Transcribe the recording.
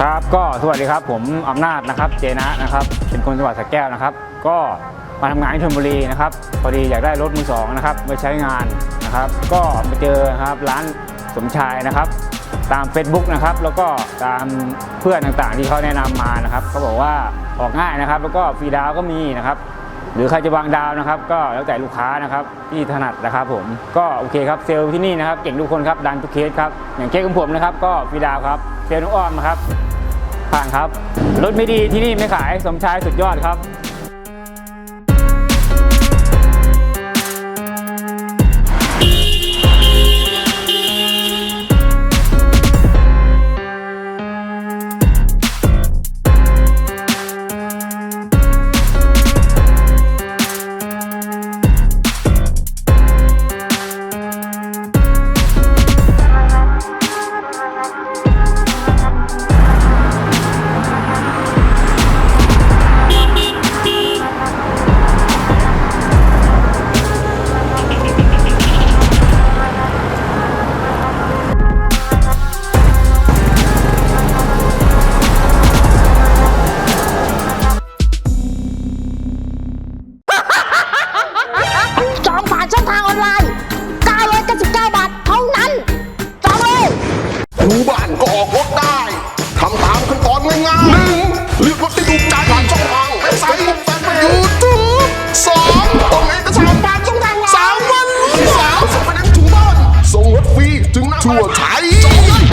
ครับก็สวัสดีครับผมอำนาจนะครับเจนะนะครับเป็นคนจังหวัดสระแก้วนะครับ ก็มาทำงานที่ชลบุรีนะครับพอดีอยากได้รถมือสองนะครับมาใช้งานนะครับ ก็มาเจอครับร้านสมชายนะครับ ตาม Facebook นะครับแล้วก็ตามเพื่อนต่างๆ ที่เขาแนะนำมานะครับเขาบอกว่าออกง่ายนะครับ แล้วก็ฟรีดาวก็มีนะครับหรือใครจะวางดาวนะครับ ก็แล้วแต่ลูกค้านะครับที่ถนัดนะครับผมก็โอเคครับเซลล์ที่นี่นะครับเก่งทุกคนครับดันทุกเคสครับอย่างเคสของผมนะครับก็ฟรีดาวครับ เซลล์น้องอ้อมครับผ่านครับ รถไม่ดีที่นี่ไม่ขายสมชายสุดยอดครับ ขั้นตอนง่ายๆหนึ่งเลือกวัตถุดิบจากายช่องทางสายมุกแฟนไปยูทูบสองต้องเอกสารผ่านช่องทางสามวันรู้สามส่งไปถึงถุงบ้านส่งรถฟรีถึงหน้าทั่วไทย